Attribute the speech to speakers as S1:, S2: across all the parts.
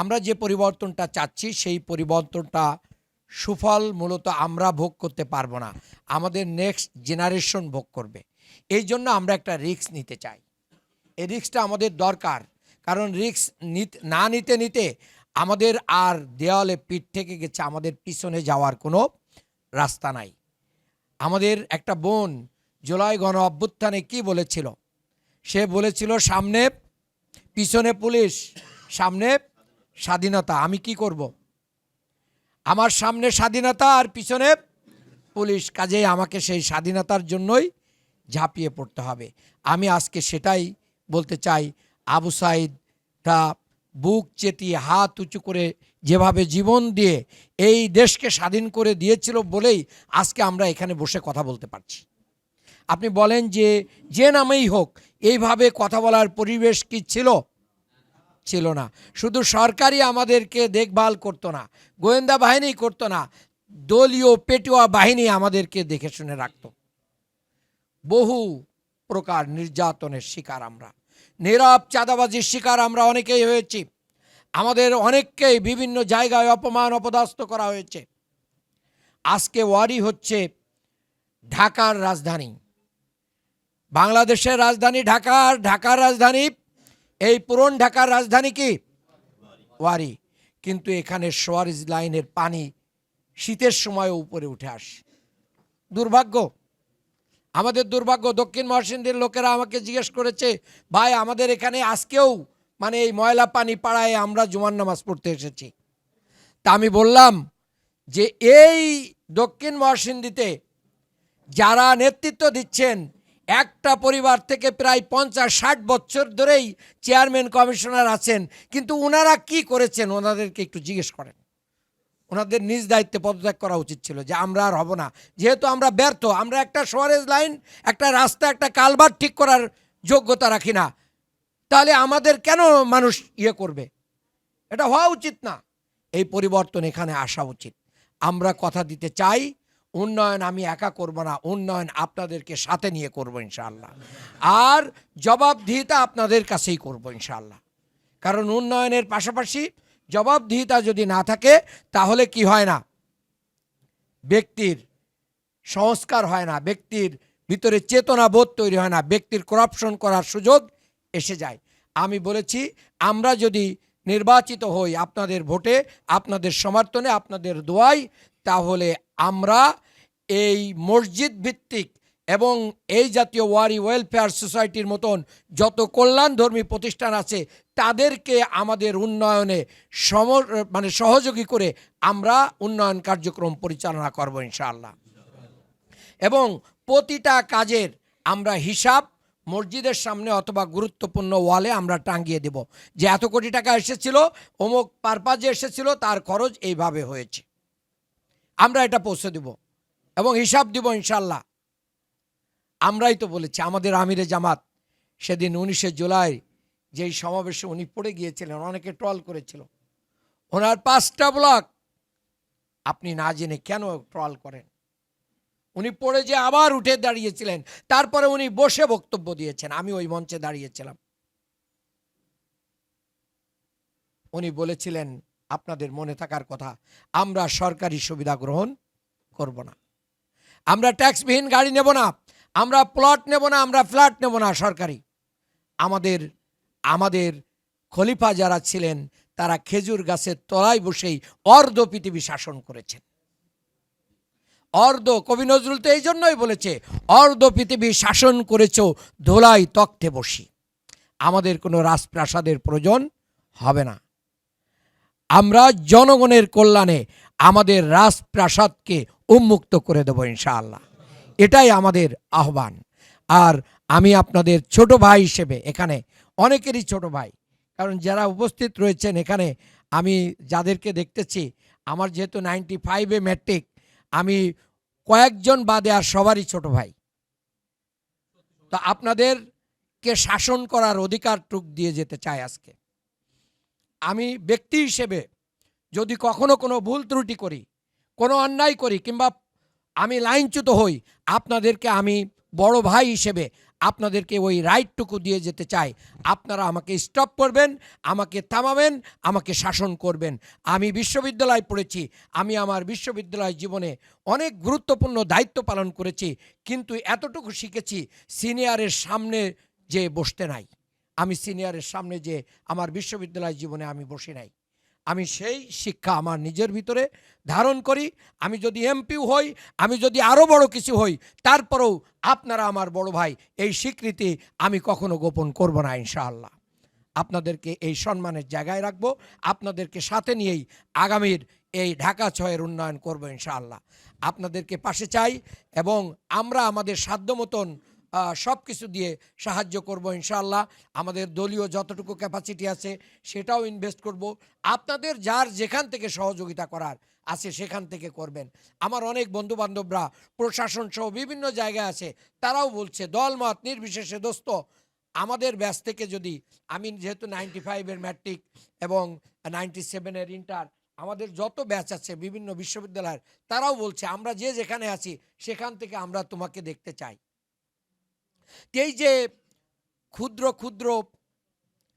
S1: আমরা যে পরিবর্তনটা চাচ্ছি, সেই পরিবর্তনটা সুফল মূলত আমরা ভোগ করতে পারব না। আমাদের নেক্সট জেনারেশন ভোগ করবে। এই জন্য আমরা একটা রিস্ক নিতে চাই। এই রিক্সটা আমাদের দরকার। কারণ রিস্ক না নিতে নিতে আমাদের আর দেওয়ালে পিঠ থেকে গেছে, আমাদের পিছনে যাওয়ার কোনো রাস্তা নাই। আমাদের একটা বোন জুলাই গণ অভ্যুত্থানে কি বলেছিল? সে বলেছিল, সামনে পিছনে পুলিশ, সামনে স্বাধীনতা, আমি কি করব। আমার সামনে স্বাধীনতা আর পিছনে পুলিশ, কাজেই আমাকে সেই স্বাধীনতার জন্যই ঝাঁপিয়ে পড়তে হবে। আমি আজকে সেটাই বলতে চাই, আবু সাইদটা বুক চেতিয়ে, হাত উঁচু করে যেভাবে জীবন দিয়ে এই দেশকে স্বাধীন করে দিয়েছিল বলেই আজকে আমরা এখানে বসে কথা বলতে পারছি। আপনি বলেন যে যে নামেই হোক, এইভাবে কথা বলার পরিবেশ কি ছিল? ছিল না। শুধু সরকারই আমাদেরকে দেখভাল করতো না, গোয়েন্দা বাহিনী করতো না, দলীয় পেটুয়া বাহিনী আমাদেরকে দেখে শুনে রাখতো। বহু প্রকার নির্যাতনের শিকার আমরা, নীরব চাঁদাবাজির শিকার আমরা অনেকেই হয়েছি। আমাদের অনেককেই বিভিন্ন জায়গায় অপমান, অপদস্থ করা হয়েছে। আজকে ওয়ারি হচ্ছে ঢাকার রাজধানী। বাংলাদেশের রাজধানী ঢাকার ঢাকার রাজধানী এই পুরন ঢাকার রাজধানী কি? ওয়ারি। কিন্তু এখানে সোয়ারিজ লাইনের পানি শীতের সময় উপরে উঠে আসে। দুর্ভাগ্য। আমাদের দুর্ভাগ্য, দক্ষিণ মহাসিন্দের লোকেরা আমাকে জিজ্ঞেস করেছে, ভাই, আমাদের এখানে আজকেও মানে এই ময়লা পানি পাড়ায় আমরা জুমার নামাজ পড়তে এসেছি? তা আমি বললাম যে, এই দক্ষিণ মহাসিন্দিতে যারা নেতৃত্ব দিচ্ছেন একটা পরিবার থেকে প্রায় পঞ্চাশ, ষাট বছর ধরেই চেয়ারম্যান কমিশনার আছেন, কিন্তু ওনারা কি করেছেন ওনাদেরকে একটু জিজ্ঞেস করেন। ওনাদের নিজ দায়িত্বে পদত্যাগ করা উচিত ছিল যে আমরা আর হব না। যেহেতু আমরা ব্যর্থ, আমরা একটা সোয়ারেজ লাইন, একটা রাস্তা, একটা কালবার ঠিক করার যোগ্যতা রাখি না, তাহলে আমাদের কেন মানুষ ইয়ে করবে? এটা হওয়া উচিত না। এই পরিবর্তন এখানে আসা উচিত। আমরা কথা দিতে চাই উন্নয়ন আমি একা করব না, উন্নয়ন আপনাদেরকে সাথে নিয়ে করব ইনশাল্লাহ আর জবাবদিহিতা আপনাদের কাছেই করব ইনশাল্লাহ কারণ উন্নয়নের পাশাপাশি জবাবদিহিতা যদি না থাকে, তাহলে কি হয় না? ব্যক্তির সংস্কার হয় না, ব্যক্তির ভিতরে চেতনা বোধ তৈরি হয় না, ব্যক্তির করাপশন করার সুযোগ এসে যায়। আমি বলেছি, আমরা যদি নির্বাচিত হই আপনাদের ভোটে, আপনাদের সমর্থনে, আপনাদের দোয়াই তাহলে আমরা এই মসজিদ ভিত্তিক এবং এই জাতীয় ওয়ারি ওয়েলফেয়ার সোসাইটির মতন যত কল্যাণধর্মী প্রতিষ্ঠান আছে, তাদেরকে আমাদের উন্নয়নে সম মানে সহযোগী করে আমরা উন্নয়ন কার্যক্রম পরিচালনা করব ইনশাআল্লাহ। এবং প্রতিটা কাজের আমরা হিসাব মসজিদের সামনে অথবা গুরুত্বপূর্ণ ওয়ালে আমরা টাঙ্গিয়ে দেব। যে এত কোটি টাকা এসেছিল, অমুক পারপাজে এসেছিল, তার খরচ এইভাবে হয়েছে। আমরা এটা পৌঁছে দেব। এবং হিসাব দিব ইনশাল্লাহ আমরাই তো বলেছি, আমাদের আমিরে জামাত সেদিন উনিশে জুলাই যেই সমাবেশে উনি পড়ে গিয়েছিলেন, অনেকে ট্রল করেছিল। ওনার পাঁচটা ব্লক আপনি না জেনে কেন ট্রল করেন? উনি পড়ে যে আবার উঠে দাঁড়িয়েছিলেন, তারপরে উনি বসে বক্তব্য দিয়েছেন, আমি ওই মঞ্চে দাঁড়িয়েছিলাম। উনি বলেছিলেন, আপনাদের মনে থাকার কথা, আমরা সরকারি সুবিধা গ্রহণ করব না। আমরা ট্যাক্সবিহীন গাড়ি নেব না, আমরা প্লট নেব না, আমরা ফ্ল্যাট নেব না সরকারি। আমাদের আমাদের খলিফা যারা ছিলেন, তারা খেজুর গাছের তলায় বসেই অর্ধ পৃথিবী শাসন করেছেন। অর্ধ, কবি নজরুল তো এই জন্যই বলেছে, অর্ধ পৃথিবী শাসন করেছ, ধোলাই তক্তে বসি। আমাদের কোনো রাজপ্রাসাদের প্রয়োজন হবে না। আমরা জনগণের কল্যাণে আমাদের রাজপ্রাসাদকে উন্মুক্ত করে দেবো ইনশাআল্লাহ। এটাই আমাদের আহ্বান। আর আমি আপনাদের ছোট ভাই হিসেবে এখানে, অনেকেরই ছোট ভাই, কারণ যারা উপস্থিত রয়েছেন এখানে, আমি যাদেরকে দেখতেছি, আমার যেহেতু নাইনটি ফাইভে ম্যাট্রিক, আমি কয়েকজন বাদে আর সবারই ছোট ভাই। তো আপনাদেরকে শাসন করার অধিকার টুক দিয়ে যেতে চাই আজকে। আমি ব্যক্তি হিসেবে যদি কখনো কোনো ভুল ত্রুটি করি কোনো অন্যায় করি কিংবা আমি লাইনচ্যুত হই, আপনাদেরকে আমি বড় ভাই হিসেবে আপনাদেরকে ওই রাইটটুকু দিয়ে যেতে চাই। আপনারা আমাকে স্টপ করবেন, আমাকে থামাবেন, আমাকে শাসন করবেন। আমি বিশ্ববিদ্যালয় পড়েছি, আমি আমার বিশ্ববিদ্যালয় জীবনে অনেক গুরুত্বপূর্ণ দায়িত্ব পালন করেছি, কিন্তু এতটুকু শিখেছি সিনিয়রের সামনে যে বসতে নাই। আমি সিনিয়রের সামনে যে আমার বিশ্ববিদ্যালয় জীবনে আমি বসে নাই। আমি সেই শিক্ষা আমার নিজের ভিতরে ধারণ করি। আমি যদি এমপিও হই, আমি যদি আরও বড় কিছু হই, তারপরেও আপনারা আমার বড় ভাই, এই স্বীকৃতি আমি কখনো গোপন করব না ইনশাআল্লাহ। আপনাদেরকে এই সম্মানের জায়গায় রাখব। আপনাদেরকে সাথে নিয়েই আগামীর এই ঢাকা ছয়ের উন্নয়ন করব ইনশাআল্লাহ। আপনাদেরকে পাশে চাই এবং আমরা আমাদের সাধ্য মতন সব কিছু দিয়ে সাহায্য করব ইনশাআল্লাহ। আমাদের দলীয় যতটুকু ক্যাপাসিটি আছে সেটাও ইনভেস্ট করব। আপনাদের যার যেখান থেকে সহযোগিতা করার আছে সেখান থেকে করবেন। আমার অনেক বন্ধু বান্ধবরা প্রশাসন সহ বিভিন্ন জায়গায় আছে, তারাও বলছে দলমত নির্বিশেষে দোস্ত, আমাদের ব্যাচ থেকে যদি, আমি যেহেতু নাইনটি ফাইভের ম্যাট্রিক এবং নাইনটি সেভেনের ইন্টার আমাদের যত ব্যাচ আছে বিভিন্ন বিশ্ববিদ্যালয়ের, তারাও বলছে, আমরা যে যেখানে আছি, সেখান থেকে আমরা তোমাকে দেখতে চাই। এই যে ক্ষুদ্র ক্ষুদ্র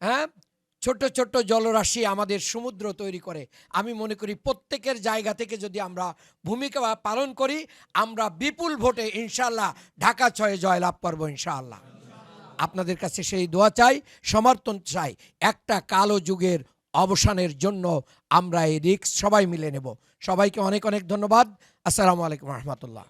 S1: হ্যাঁ ছোট ছোট জলরাশি আমাদের সমুদ্র তৈরি করে, আমি মনে করি প্রত্যেকের জায়গা থেকে যদি আমরা ভূমিকা পালন করি, আমরা বিপুল ভোটে ইনশাল্লাহ ঢাকা ছয়ে জয়লাভ করব ইনশাআল্লাহ। আপনাদের কাছে সেই দোয়া চাই, সমর্থন চাই, একটা কালো যুগের অবসানের জন্য আমরা এই রিক্স সবাই মিলে নেব। সবাইকে অনেক অনেক ধন্যবাদ। আসসালামু আলাইকুম রহমতুল্লাহ।